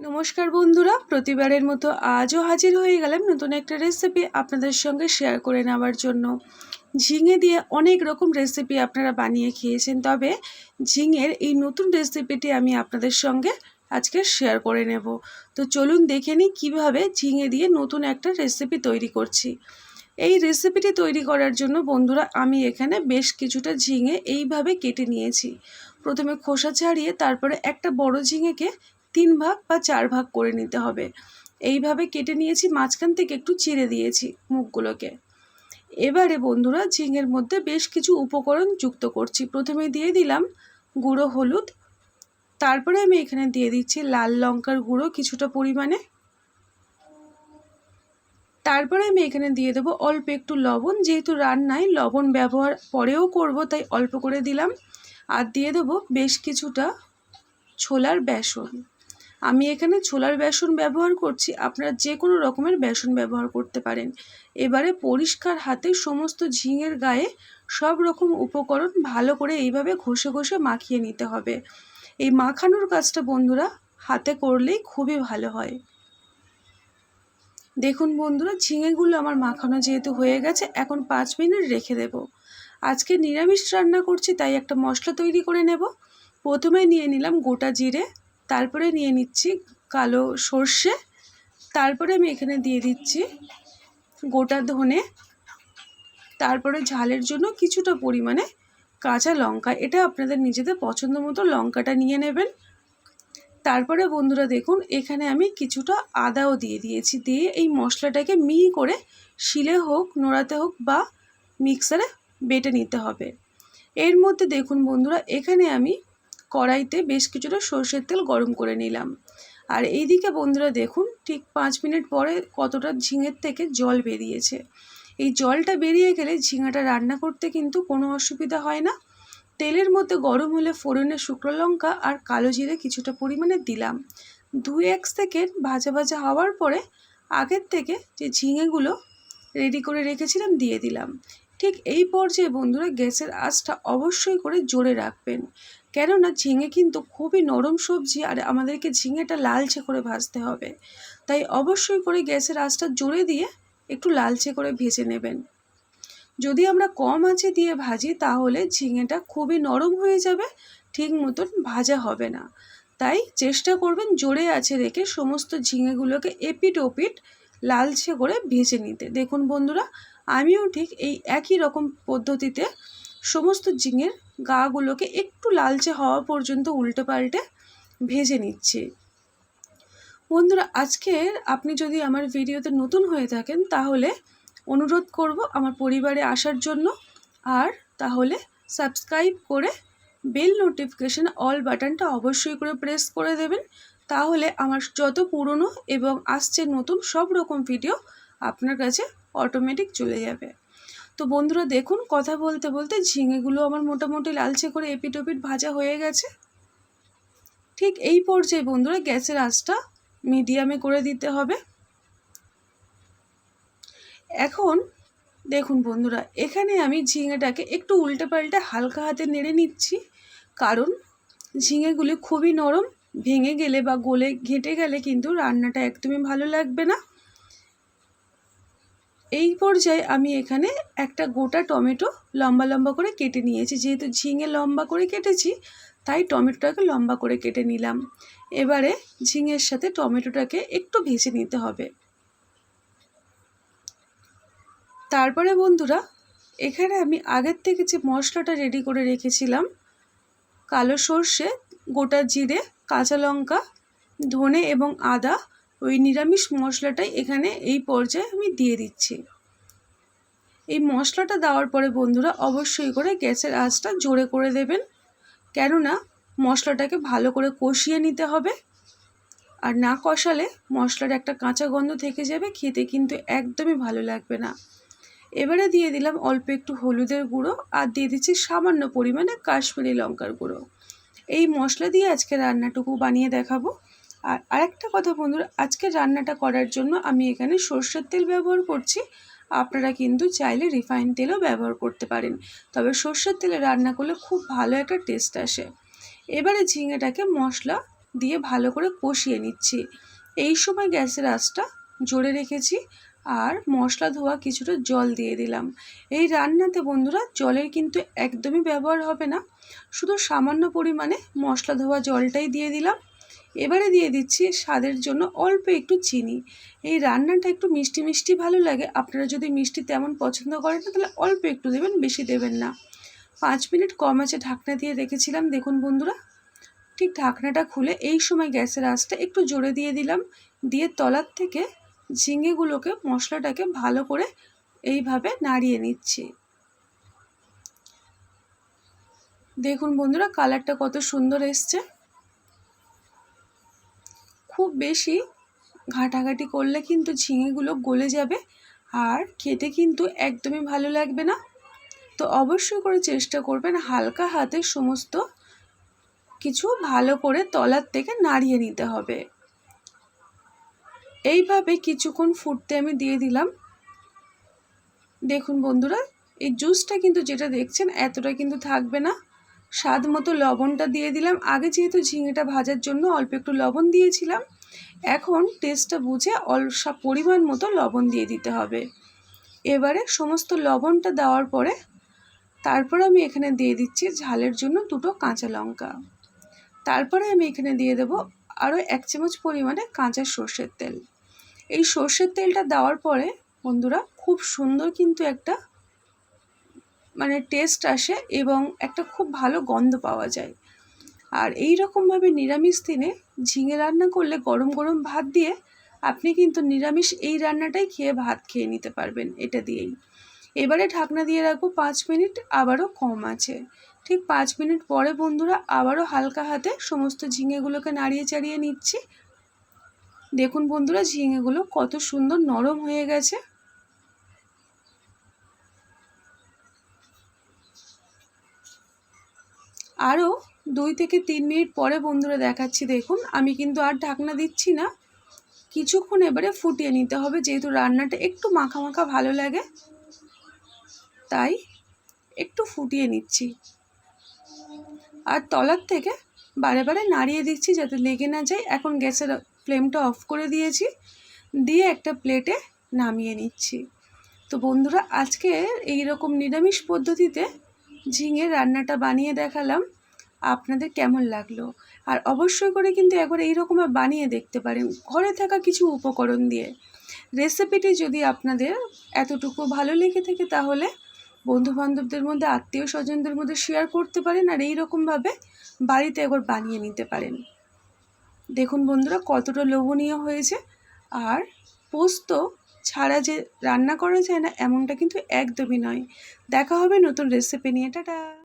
নমস্কার বন্ধুরা, প্রতিবারের মতো আজও হাজির হয়ে গেলাম নতুন একটা রেসিপি আপনাদের সঙ্গে শেয়ার করে নেওয়ার জন্য। ঝিঙে দিয়ে অনেক রকম রেসিপি আপনারা বানিয়ে খেয়েছেন, তবে ঝিঙের এই নতুন রেসিপিটি আমি আপনাদের সঙ্গে আজকে শেয়ার করে নেব। তো চলুন দেখে নিই কীভাবে ঝিঙে দিয়ে নতুন একটা রেসিপি তৈরি করছি। এই রেসিপিটি তৈরি করার জন্য বন্ধুরা, আমি এখানে বেশ কিছুটা ঝিঙে এইভাবে কেটে নিয়েছি। প্রথমে খোসা ছাড়িয়ে তারপরে একটা বড় ঝিঙেকে তিন ভাগ বা চার ভাগ করে নিতে হবে। এইভাবে কেটে নিয়েছি, মাঝখান থেকে একটু চিড়ে দিয়েছি মুখগুলোকে। এবারে বন্ধুরা ঝিঙের মধ্যে বেশ কিছু উপকরণ যুক্ত করছি। প্রথমে দিয়ে দিলাম গুঁড়ো হলুদ। তারপরে আমি এখানে দিয়ে দিচ্ছি লাল লঙ্কার গুঁড়ো কিছুটা পরিমাণে। তারপরে আমি এখানে দিয়ে দেবো অল্প একটু লবণ। যেহেতু রান্নায় লবণ ব্যবহার পরেও করব, তাই অল্প করে দিলাম। আর দিয়ে দেবো বেশ কিছুটা ছোলার বেসন। আমি এখানে ছোলার বেসন ব্যবহার করছি। আপনারা যে কোনো রকমের বেসন ব্যবহার করতে পারেন। এবারে পরিষ্কার হাতে সমস্ত ঝিঙের গায়ে সব রকম উপকরণ ভালো করে এইভাবে ঘষে ঘষে মাখিয়ে নিতে হবে। এই মাখানোর কাজটা বন্ধুরা হাতে করলেই খুবই ভালো হয়। দেখুন বন্ধুরা, ঝিঙেগুলো আমার মাখানো যেহেতু হয়ে গেছে, এখন পাঁচ মিনিট রেখে দেব। আজকে নিরামিষ রান্না করছি, তাই একটা মশলা তৈরি করে নেব। প্রথমে নিয়ে নিলাম গোটা জিরে তারপরে নিয়ে নিচ্ছি কালো সর্ষে। তারপরে আমি এখানে দিয়ে দিচ্ছি গোটা ধনে। তারপরে ঝালের জন্য কিছুটা পরিমাণে কাঁচা লঙ্কা। এটা আপনাদের নিজেদের পছন্দ মতো লঙ্কাটা নিয়ে নেবেন। তারপরে বন্ধুরা দেখুন, এখানে আমি কিছুটা আদাও দিয়ে দিয়েছি। দিয়ে এই মশলাটাকে মিহি করে শিলে হোক, নোড়াতে হোক বা মিক্সারে বেটে নিতে হবে। এর মধ্যে দেখুন বন্ধুরা, এখানে আমি কড়াইতে বেশ কিছুটা সর্ষের তেল গরম করে নিলাম। আর এইদিকে বন্ধুরা দেখুন, ঠিক পাঁচ মিনিট পরে কতটা ঝিঙের থেকে জল বেরিয়েছে। এই জলটা বেরিয়ে গেলে ঝিঙাটা রান্না করতে কিন্তু কোনো অসুবিধা হয় না। তেলের মধ্যে গরম হলে ফোড়নে শুকনো লঙ্কা আর কালো জিরে কিছুটা পরিমাণে দিলাম। দুই এক সেকেন্ড ভাজা ভাজা হওয়ার পরে আগের থেকে যে ঝিঙেগুলো রেডি করে রেখেছিলাম দিয়ে দিলাম। ঠিক এই পর্যায়ে বন্ধুরা গ্যাসের আঁচটা অবশ্যই করে জোরে রাখবেন। কেননা ঝিঙে কিন্তু খুবই নরম সবজি আর আমাদেরকে ঝিঙেটা লালচে করে ভাজতে হবে। তাই অবশ্যই করে গ্যাসের আঁচটা জোরে দিয়ে একটু লালচে করে ভেজে নেবেন। যদি আমরা কম আঁচে দিয়ে ভাজি তাহলে ঝিঙেটা খুবই নরম হয়ে যাবে, ঠিক মতন ভাজা হবে না। তাই চেষ্টা করবেন জোরে আছে রেখে সমস্ত ঝিঙেগুলোকে এপিট ওপিট লালচে করে ভেজে নিতে। দেখুন বন্ধুরা আমিও ঠিক এই একই রকম পদ্ধতিতে সমস্ত ঝিঙের গাগুলোকে একটু লালচে হওয়া পর্যন্ত উল্টে পাল্টে ভেজে নিচ্ছি। বন্ধুরা আজকের আপনি যদি আমার ভিডিওতে নতুন হয়ে থাকেন, তাহলে অনুরোধ করব আমার পরিবারে আসার জন্য। আর তাহলে সাবস্ক্রাইব করে বেল নোটিফিকেশান অল বাটনটা অবশ্যই করে প্রেস করে দেবেন। তাহলে আমার যত পুরনো এবং আসছে নতুন সব রকম ভিডিও আপনার কাছে অটোমেটিক চলে যাবে। তো বন্ধুরা দেখুন, কথা বলতে বলতে ঝিঙেগুলো আমার মোটামুটি লালচে করে এপিট ওপিট ভাজা হয়ে গেছে। ঠিক এই পর্যায়ে বন্ধুরা গ্যাসের আঁচটা মিডিয়ামে করে দিতে হবে। এখন দেখুন বন্ধুরা, এখানে আমি ঝিঙেটাকে একটু উল্টে পাল্টে হালকা হাতে নেড়ে নিচ্ছি। কারণ ঝিঙেগুলি খুবই নরম, ভেঙে গেলে বা গলে ঘেঁটে গেলে কিন্তু রান্নাটা একদমই ভালো লাগবে না। এই পর্যায়ে আমি এখানে একটা গোটা টমেটো লম্বা লম্বা করে কেটে নিয়েছি। যেহেতু ঝিঙে লম্বা করে কেটেছি, তাই টমেটোটাকে লম্বা করে কেটে নিলাম। এবারে ঝিঙের সাথে টমেটোটাকে একটু ভেজে নিতে হবে। তারপরে বন্ধুরা, এখানে আমি আগের থেকে যে মশলাটা রেডি করে রেখেছিলাম, কালো সর্ষে, গোটা জিরে, কাঁচা লঙ্কা, ধনে এবং আদা ওই নিরামিষ মশলাটাই এখানে এই পর্যায়ে আমি দিয়ে দিচ্ছি। এই মশলাটা দেওয়ার পরে বন্ধুরা অবশ্যই করে গ্যাসের আঁচটা জোরে করে দেবেন, কেননা মশলাটাকে ভালো করে কষিয়ে নিতে হবে আর না কষালে মশলার একটা কাঁচা গন্ধ থেকে যাবে, খেতে কিন্তু একদমই ভালো লাগবে না। এবারে দিয়ে দিলাম অল্প একটু হলুদের গুঁড়ো আর দিয়ে দিচ্ছি সামান্য পরিমাণে কাশ্মীরি লঙ্কার গুঁড়ো। এই মশলা দিয়ে আজকে রান্নাটুকু বানিয়ে দেখাবো। আর আরেকটা কথা বন্ধুরা, আজকে রান্নাটা করার জন্য আমি এখানে সর্ষের তেল ব্যবহার করছি। আপনারা কিন্তু চাইলে রিফাইন তেলও ব্যবহার করতে পারেন। তবে সর্ষের তেলে রান্না করলে খুব ভালো একটা টেস্ট আসে। এবারে ঝিঙেটাকে মশলা দিয়ে ভালো করে কষিয়ে নিচ্ছি। এই সময় গ্যাসের আঁচটা জোরে রেখেছি আর মশলা ধোয়া কিছুটা জল দিয়ে দিলাম। এই রান্নাতে বন্ধুরা, জলের কিন্তু একদমই ব্যবহার হবে না। শুধু সামান্য পরিমাণে মশলা ধোয়া জলটাই দিয়ে দিলাম। এবারে দিয়ে দিচ্ছি স্বাদের জন্য অল্প একটু চিনি। এই রান্নাটা একটু মিষ্টি মিষ্টি ভালো লাগে। আপনারা যদি মিষ্টি তেমন পছন্দ করেন না, তাহলে অল্প একটু দেবেন, বেশি দেবেন না। পাঁচ মিনিট কম আছে ঢাকনা দিয়ে রেখেছিলাম, দেখুন বন্ধুরা। ঠিক ঢাকনাটা খুলে এই সময় গ্যাসের আঁচটা একটু জোরে দিয়ে দিলাম। দিয়ে তলার থেকে ঝিঙেগুলোকে, মশলাটাকে ভালো করে এইভাবে নাড়িয়ে নিচ্ছি। দেখুন বন্ধুরা, কালারটা কত সুন্দর এসছে। খুব বেশি ঘাটাঘাটি করলে কিন্তু ঝিঙেগুলো গলে যাবে আর খেতে কিন্তু একদমই ভালো লাগবে না। তো অবশ্যই করে চেষ্টা করবেন হালকা হাতে সমস্ত কিছু ভালো করে তলার থেকে নাড়িয়ে নিতে হবে। এইভাবে কিছুক্ষণ ফুটতে আমি দিয়ে দিলাম। দেখুন বন্ধুরা, এই জুসটা কিন্তু যেটা দেখছেন এতটা কিন্তু থাকবে না। স্বাদ মতো লবণটা দিয়ে দিলাম। আগে যেহেতু ঝিঙেটা ভাজার জন্য অল্প একটু লবণ দিয়েছিলাম, এখন টেস্টটা বুঝে অলসা পরিমাণ মতো লবণ দিয়ে দিতে হবে। এবারে সমস্ত লবণটা দেওয়ার পরে তারপর আমি এখানে দিয়ে দিচ্ছি ঝালের জন্য দুটো কাঁচা লঙ্কা। তারপরে আমি এখানে দিয়ে দেব আরও এক চামচ পরিমাণে কাঁচা সর্ষের তেল। এই সর্ষের তেলটা দেওয়ার পরে বন্ধুরা, খুব সুন্দর কিন্তু একটা মানে টেস্ট আসে এবং একটা খুব ভালো গন্ধ পাওয়া যায়। আর এই রকমভাবে নিরামিষ দিনে ঝিঙে রান্না করলে গরম গরম ভাত দিয়ে আপনি কিন্তু নিরামিষ এই রান্নাটাই খেয়ে ভাত খেয়ে নিতে পারবেন এটা দিয়েই। এবারে ঢাকনা দিয়ে রাখব পাঁচ মিনিট, আবারও কম আছে। ঠিক পাঁচ মিনিট পরে বন্ধুরা আবারও হালকা হাতে সমস্ত ঝিঙেগুলোকে নাড়িয়ে চাড়িয়ে নিচ্ছি। দেখুন বন্ধুরা ঝিঙেগুলো কত সুন্দর নরম হয়ে গেছে। আরও দুই থেকে তিন মিনিট পরে বন্ধুরা দেখাচ্ছি, দেখুন। আমি কিন্তু আর ঢাকনা দিচ্ছি না। কিছুক্ষণ এবারে ফুটিয়ে নিতে হবে, যেহেতু রান্নাটা একটু মাখা মাখা ভালো লাগে, তাই একটু ফুটিয়ে নিচ্ছি। আর তলার থেকে বারে বারে নাড়িয়ে দিচ্ছি যাতে লেগে না যায়। এখন গ্যাসের ফ্লেমটা অফ করে দিয়েছি, দিয়ে একটা প্লেটে নামিয়ে নিচ্ছি। তো বন্ধুরা, আজকে এই রকম নিরামিষ পদ্ধতিতে ঝিঙে রান্নাটা বানিয়ে দেখালাম, আপনাদের কেমন লাগল? আর অবশ্যই করে কিন্তু একবার এইরকম বানিয়ে দেখতে পারেন, ঘরে থাকা কিছু উপকরণ দিয়ে। রেসিপিটি যদি আপনাদের এতটুকু ভালো লেগে থাকে তাহলে বন্ধু বান্ধবদের মধ্যে আত্মীয় স্বজনদের মধ্যে শেয়ার করতে পারেন আর এই রকমভাবে বাড়িতে একবার বানিয়ে নিতে পারেন। দেখুন বন্ধুরা কতটা লোভনীয় হয়েছে। আর পোস্ত ছাড়া যে রান্না করা যায় না, এমনটা কিন্তু একদমই নয়। দেখা হবে নতুন রেসিপি নিয়ে। টাটা!